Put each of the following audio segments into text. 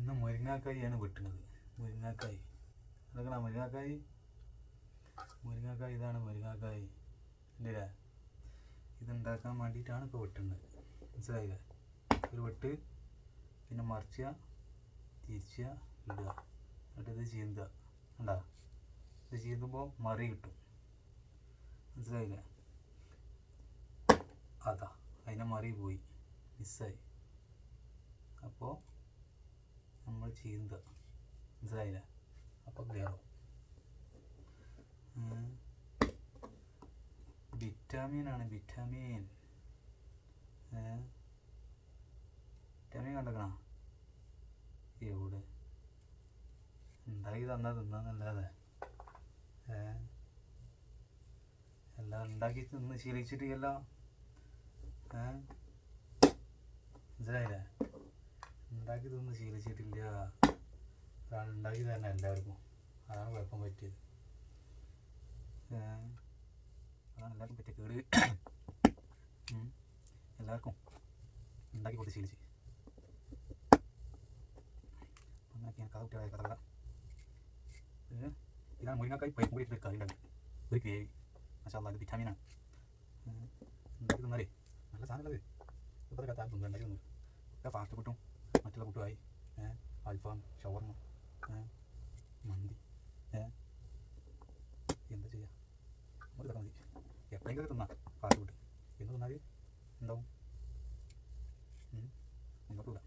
ഇന്ന് മുരിങ്ങാക്കായാണ് വെട്ടുന്നത്. മുരിങ്ങാക്കായി. അതൊക്കെ മുരിങ്ങാക്കായി. മുരിങ്ങാക്കായി ഇതാണ് മുരിങ്ങാക്കായി. ഇല്ലേ ഇതുണ്ടാക്കാൻ വേണ്ടിയിട്ടാണ് ഇപ്പോൾ വെട്ടുന്നത്? മനസ്സിലായില്ലേ? ഒരു വെട്ട് പിന്നെ മറിച്ചുക തിരിച്ചുക ഇടുക. എന്നിട്ട് ഇത് ചീന്തുക. ഉണ്ടാ ഇത് ചീന്തുമ്പോൾ മറി കിട്ടും. മനസ്സിലായില്ലേ? അതാ അതിനെ മറി പോയി. മിസ്സായി. അപ്പോൾ നമ്മൾ ചീന്തുക മനസ്സിലായില്ല? അപ്പോൾ കയറും വിറ്റാമിനാണ് വിറ്റാമിൻ വിറ്റാമിൻ കണ്ടക്കണ എവിടെ? ഉണ്ടാക്കി തന്നാ തിന്നാന്നല്ലാതെ? എല്ലാം ഉണ്ടാക്കി തിന്ന് ശീലിച്ചിട്ടില്ല ഏ? മനസ്സിലായില്ലേ? ഉണ്ടാക്കി തിന്ന് ശീലിച്ചിട്ടില്ല. അതാണ് ഉണ്ടാക്കി തന്നെ എല്ലാവർക്കും. അതാണ് കുഴപ്പം പറ്റിയത്. അതാണ് എല്ലാവർക്കും പറ്റിയ കേട്. എല്ലാവർക്കും ഉണ്ടാക്കി കൊടുത്ത് ശീലിച്ച്. അങ്ങനെയൊക്കെയാണ് കഥ കുട്ടികളായ കഥ. കഥ ഇതാണ് മുരിങ്ങക്കായി പൈപ്പ് കൂടി ഉണ്ടാക്കി ഒരു ഗ്രേവി. മസാല അത് വിറ്റാമിനാണ് ഉണ്ടാക്കി തിന്നാലേ നല്ല സാധനമുള്ളത് ഇപ്പോഴത്തെ കഥ ഉണ്ടാക്കി ഫാസ്റ്റ് ഫുഡും മറ്റുള്ള കുട്ടിയായി അൽഫാം ഷവർമ മന്തി എന്താ ചെയ്യുക നമ്മൾ ഇതൊക്കെ മതി. എപ്പോഴെങ്കിലും തിന്നാം ഫാസ്റ്റ് ഫുഡ് എന്ന് തിന്നാൽ എന്താവും? മുന്നോട്ട് വിടാം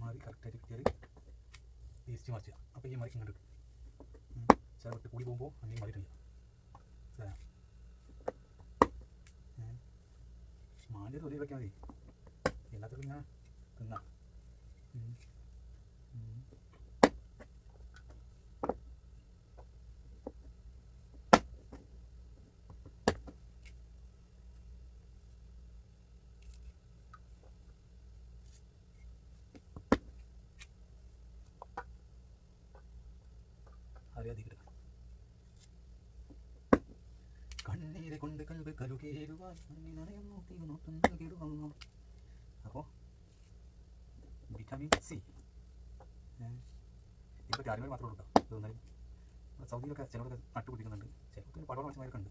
മറി കറക്റ്റായിട്ട് കിട്ടിയാൽ തിരിച്ച് മറിച്ചുക അപ്പോൾ ഈ മറിക്ക് ഇങ്ങോട്ട് ചില വിട്ട് കൂടി പോകുമ്പോൾ അങ്ങനെ മറിയിട്ടില്ല. മാന്റെ തൊലി വെക്കാൻ മതി എല്ലാത്തിലും ഇങ്ങനെ തിന്നാം. ഉം. അപ്പോൾ വിറ്റാമിൻ സി ഇപ്പോൾ ആരുമേൽ മാത്രമേ ഉള്ളൂ കേട്ടോ. സൗദിയിലൊക്കെ ചിലവരൊക്കെ നട്ടുപിടിക്കുന്നുണ്ട് ചിലർക്ക് പടവ മത്സ്യമാരൊക്കെ ഉണ്ട്.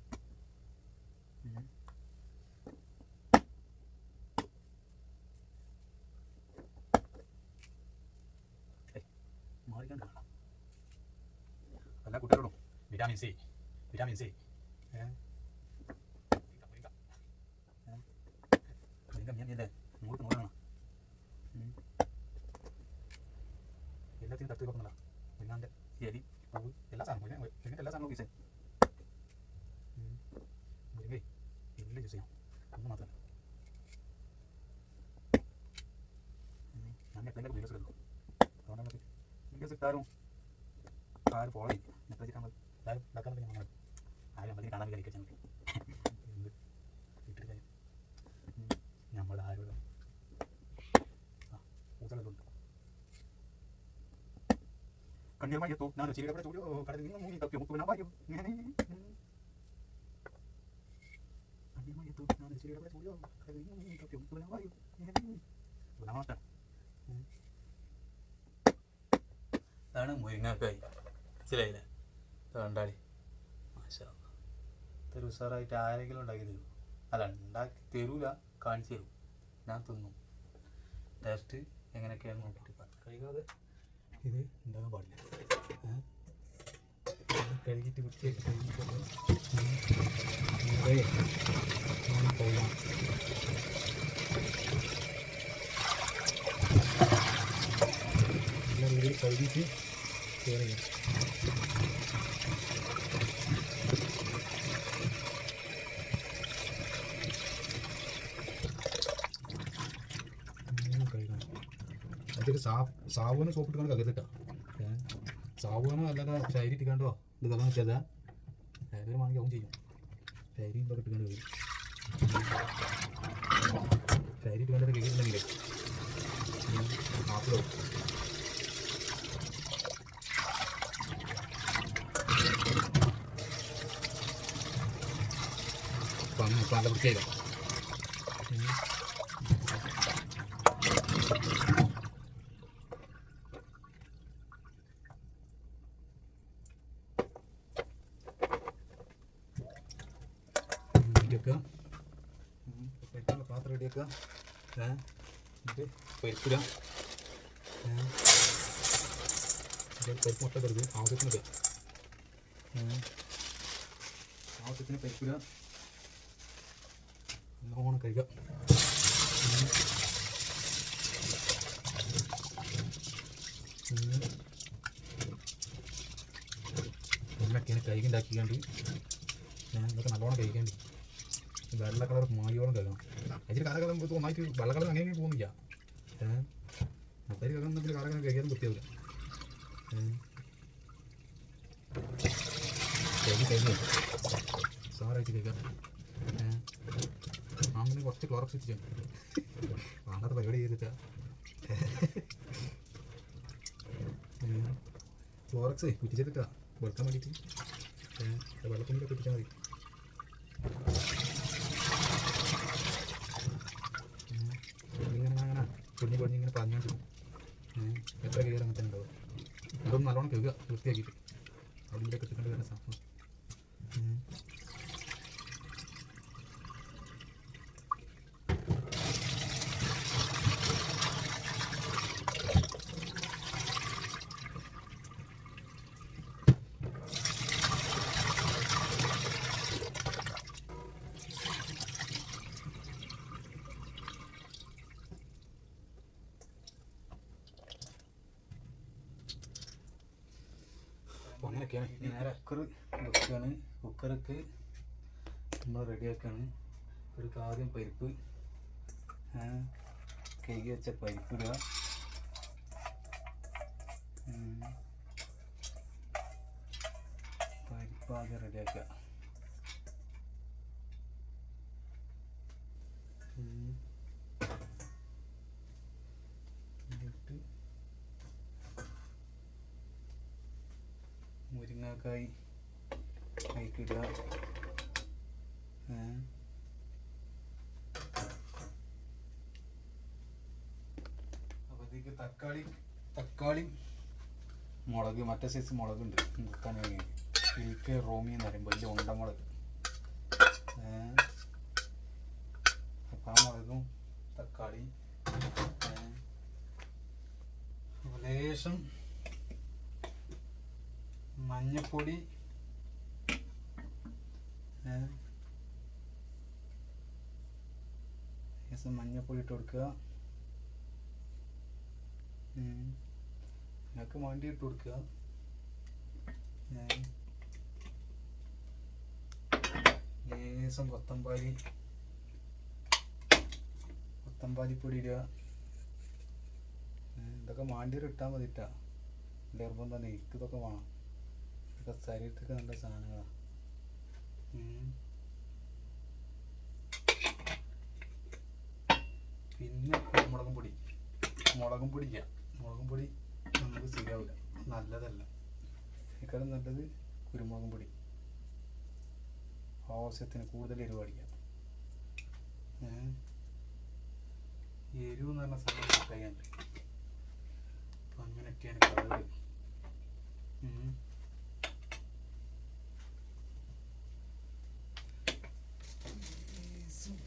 മാറിക്കണ്ട. കുട്ടികളോടും. വിറ്റാമിൻ സി വിറ്റാമിൻ സി ഏ വീഡിയോസ് ഇട്ടാലും ആരും ഫോളോ ചെയ്യും വെച്ചിട്ടാണ് എല്ലാവരും ഉണ്ടാക്കാൻ പറ്റും ഞങ്ങൾ ആരും അമ്മതിന് കാണാൻ കഴിക്കാൻ വീട്ടിൽ കാര്യം ഉം. നമ്മുടെ ആരോഗ്യം ആ പൂച്ചകളുണ്ട് കണ്ണീർ എത്തൂ ഞാൻ ചിരിക്കപ്പെട്ട ചൂടിയോ കടലിൽ നിന്ന് മൂങ്ങി തപ്പി മുത്തുവിനാ വായും ഇങ്ങനെ കണ്ണീർ എത്തൂ ഞാൻ ചിരിക്കപ്പെട്ട ചൂടിയോ കടലിൽ നിന്ന് മൂങ്ങി തപ്പി ഇങ്ങനെ നമസ്കാരം ഇതാണ് മുരിങ്ങാക്കായി മനസ്സിലായില്ലേ കണ്ടാളി മാഷാ ഇത്ര ഉസാറായിട്ട് ആരെങ്കിലും ഉണ്ടാക്കി തരും അല്ല ഉണ്ടാക്കി തരൂല കാണിച്ചു തരും ഞാൻ തിന്നു ടേസ്റ്റ് എങ്ങനെയൊക്കെയാണെന്ന് നോക്കിയിട്ട് കഴിക്കാതെ ഇത് ഉണ്ടാകാൻ പാടില്ല കഴുകിയിട്ട് വൃത്തിയാക്കി കഴുകിയിട്ട് കഴുകണം അതിൽ സാ സാബുവിന് സോപ്പിട്ട് കണ്ട് കരുതിട്ടാ സാബുവിന് അല്ലാതെ ശൈരി ഇട്ടിക്കാണ്ടോ? ഇത് കഥ വെച്ചത് ശൈരി വാങ്ങി അവൻ ചെയ്യും. ശൈരി ഇതൊക്കെ വരും. ശൈരി ഇട്ടുകൊണ്ട് കേൾക്കുന്നുണ്ടെങ്കിലേ ആപ്പിളോ? നല്ല വൃത്തിയായിരുന്നു പരിപ്പുള്ള പാത്രം റെഡിയാക്കുക ആവശ്യത്തിന് ആവശ്യത്തിന് നല്ലോണം കഴിക്കുക ഒന്നൊക്കെയാണ് കൈകി ഉണ്ടാക്കിക്കാണ്ട്. ഞാൻ ഇതൊക്കെ നല്ലോണം കഴിക്കാണ്ട്. വെള്ള കളർ മായോളം അതിന് കാലകാലം ഒന്നായിട്ട് വെള്ള കളർ അങ്ങനെ പോകുന്നില്ല. അത്തരി കഴുകുന്ന പിന്നെ കാലകാലം കഴിക്കാനും വൃത്തിയാവില്ല കഴുകി കഴിഞ്ഞു സാറായിട്ട് കഴിക്കാം ഏഹ് കുറച്ച് ക്ലോറക്സ് എത്തിച്ചു വേണ്ടാത്ത പരിപാടി ചെയ്തിട്ടാ ക്ലോറക്സ് കുറ്റിച്ചെടുക്കുക വെളുക്കാൻ വേണ്ടിയിട്ട്. വെള്ളത്തിന്റെ കുറ്റിച്ചാൽ മതി. ഇങ്ങനെ അങ്ങനെ എത്ര കയറി അങ്ങനെ തന്നെ ഉണ്ടാവും. അതൊന്ന് നല്ലോണം കേൾക്കുക വൃത്തിയാക്കിയിട്ട്. അവിടെ കിട്ടിക്കൊണ്ട് വരുന്ന സാധനം. അങ്ങനെയൊക്കെയാണ് നേരെ കുക്കർ വെക്കുകയാണ് കുക്കർക്ക് നമ്മൾ റെഡിയാക്കുകയാണ് ഒരു ആദ്യം പരിപ്പ് കഴുകി വെച്ച പരിപ്പ് ഇടുക ഉം. പരിപ്പ് ആദ്യം റെഡിയാക്കുക ഉം. എന്നിട്ട് മുരിങ്ങാക്കായി അതിക്കിടുക അപ്പോഴത്തേക്ക് തക്കാളി തക്കാളി മുളക് മറ്റേ സൈസ് മുളകുണ്ട്. നിൽക്കാൻ എനിക്ക് റോമി എന്ന് പറയും വലിയ ഉണ്ട മുളക്. അപ്പം ആ മുളകും തക്കാളി? ലേശം മഞ്ഞപ്പൊടി മഞ്ഞപ്പൊടി ഇട്ട് കൊടുക്കുക. നിനക്ക് മണ്ടി ഇട്ട് കൊടുക്കുക? ലേശം കൊത്തമ്പാലി പൊടി ഇടുക. ഇതൊക്കെ മാണ്ടിയിൽ ഇട്ടാൽ മതി ഇട്ടാ നിർബന്ധം ഇതൊക്കെ വേണം. ഇതൊക്കെ നല്ല സാധനങ്ങളാണ് പിന്നെ കുരുമുളകും പൊടി. മുളകും പൊടി ഇല്ല മുളകും പൊടി നമുക്ക് ശരിയാവില്ല. നല്ലതല്ല. അതിനേക്കാളും നല്ലത് കുരുമുളകും പൊടി. ആവശ്യത്തിന് കൂടുതൽ എരിവ് അടിക്കാം? എരിവ് എന്ന് പറഞ്ഞ സാധനം കഴിയാണ്ട് അപ്പം അങ്ങനെയൊക്കെയാണ് കളറ് ഉം. ലേശം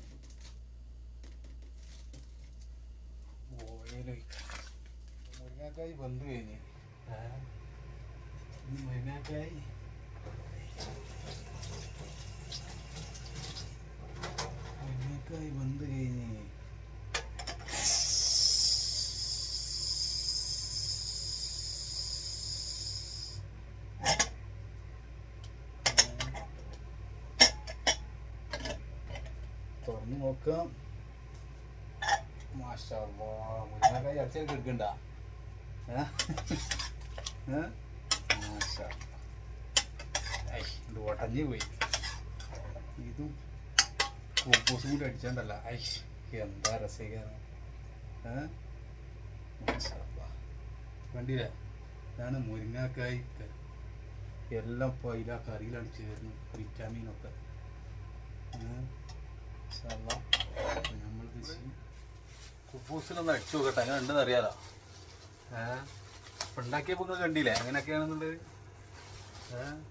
ഓയിൽ ഒഴിക്കാം. മുരിങ്ങാക്കായി വെന്ത് കഴിഞ്ഞ് ഈ മുരിങ്ങാക്കായി മുരിങ്ങാക്കായി വെന്ത് കഴിഞ്ഞ് തുറന്ന് നോക്കാം മാഷാ മുരിങ്ങാക്കായി അടിച്ചൊക്കെ എടുക്കണ്ട ഇത് ഒടഞ്ഞു പോയി ഇതും കുബൂസും കൂടി അടിച്ചോണ്ടല്ല ഐഷ് എന്താ രസിക്കാണ് കണ്ടില്ലേ ഇതാണ് മുരിങ്ങാക്കായി. എല്ലാം ഇപ്പോൾ അതിൽ ആ കറിയിലാണ് ചേർന്ന് വിറ്റാമിനൊക്കെ നമ്മൾ ഇൻഷാ കുബൂസിലൊന്ന് അടിച്ചു നോക്കട്ടെ. അങ്ങനെ ഉണ്ടെന്ന് അറിയാലോ. ഏഹ് ഉണ്ടാക്കിയപ്പോ നിങ്ങൾ കണ്ടില്ലേ? അങ്ങനെയൊക്കെയാണെന്നുള്ളത്. ഏഹ്.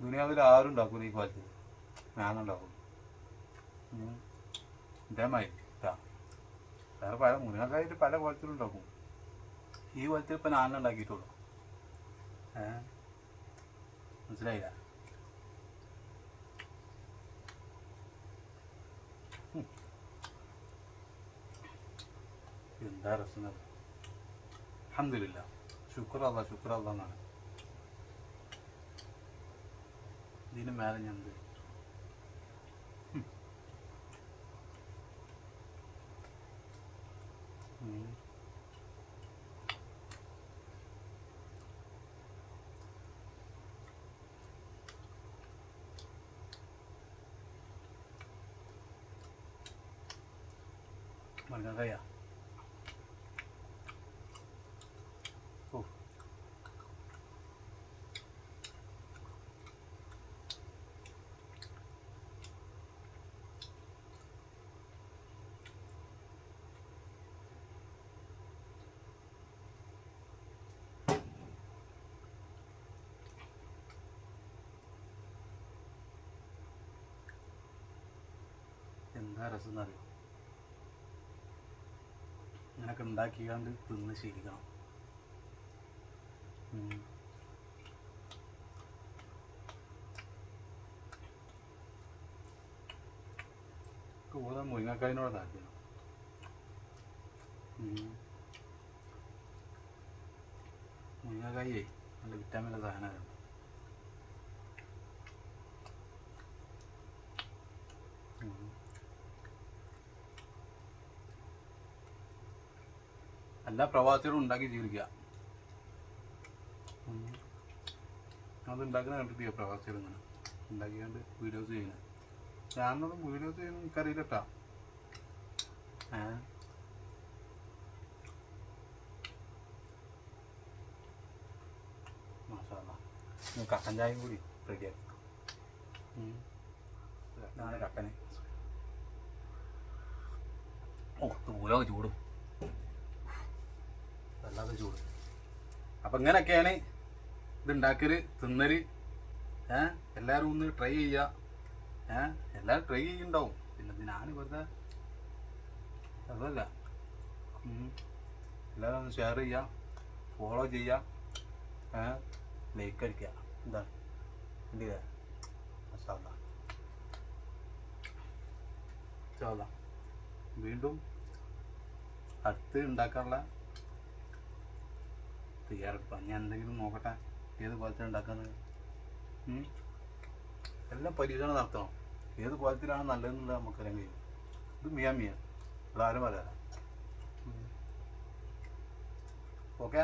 ദുനിയാവിൽ ആരും ഉണ്ടാക്കൂല ഈ ക്വാളിറ്റി ഞാനുണ്ടാക്കും ഇതേമായി ഇതാ. വേറെ പല മുരിങ്ങക്കായിട്ട് പല കുളത്തിലും ഉണ്ടാക്കും. ഈ കുളത്തിൽ ഇപ്പം നാലെണ്ണം ഉണ്ടാക്കിയിട്ടുള്ളൂ. മനസ്സിലായില്ല. എന്താ രസം? അഹമ്മദില്ല ശുക്ർ അല്ല ശുക്ർ അല്ല ഇതിന് മേലെ ഞാൻ എന്ത് മുരിങ്ങക്കായ ഓ എന്താ രസം എന്നറിയോ ഇങ്ങനൊക്കെ ഉണ്ടാക്കിക്കാണ്ട് തിന്ന് ശീലിക്കണം. കൂടുതൽ മുരിങ്ങക്കായനോട് താല്പര്യം. മുരിങ്ങക്കായേ നല്ല വിറ്റാമിന്റെ സാധനമാണ് എല്ലാ പ്രവാസികളും ഉണ്ടാക്കി ജീവിക്കുക. അതുണ്ടാക്കുന്ന അത് ഉണ്ടാക്കുന്ന കണ്ടിട്ട് പ്രവാസികൾ ഇങ്ങനെ? ഉണ്ടാക്കിയാണ്ട് വീഡിയോസ് ചെയ്യുന്നത് ഞാനൊന്നും വീഡിയോസ് ചെയ്യുന്ന എനിക്കറിയില്ല കേട്ടോ മാഷാല്ല കട്ടൻ കൂടി റെഡിയാക്കി കട്ടന് ഓ തൂലൊക്കെ ചൂടും വല്ലാതെ ചൂട് അപ്പം ഇങ്ങനെയൊക്കെയാണ് ഇത് ഉണ്ടാക്കൽ തിന്നൽ. ഏഹ് എല്ലാവരും ഒന്ന് ട്രൈ ചെയ്യുക ഏഹ് എല്ലാവരും ട്രൈ ചെയ്യുന്നുണ്ടാവും പിന്നെ ഞാൻ വെറുതെ അതല്ല. എല്ലാവരും ഒന്ന് ഷെയർ ചെയ്യുക ഫോളോ ചെയ്യുക ഏഹ് ലൈക്ക് അടിക്കുക എന്താണ് കണ്ടില്ലേ മസാല ചാല വീണ്ടും അടുത്ത് ഉണ്ടാക്കാനുള്ള തയ്യാറെടുപ്പാണ് ഞാൻ എന്തെങ്കിലും നോക്കട്ടെ. ഏത് കോലത്തിൽ ഉണ്ടാക്കുന്നത്. എല്ലാം പരീക്ഷണം നടത്തണം. ഏത് കോലത്തിലാണ് നല്ലതെന്നുള്ളത് നമുക്കറിയാൻ കഴിയും. ഇത് മിയാ മിയ. ഇവിടെ ആരും പറയാം ഓക്കെ?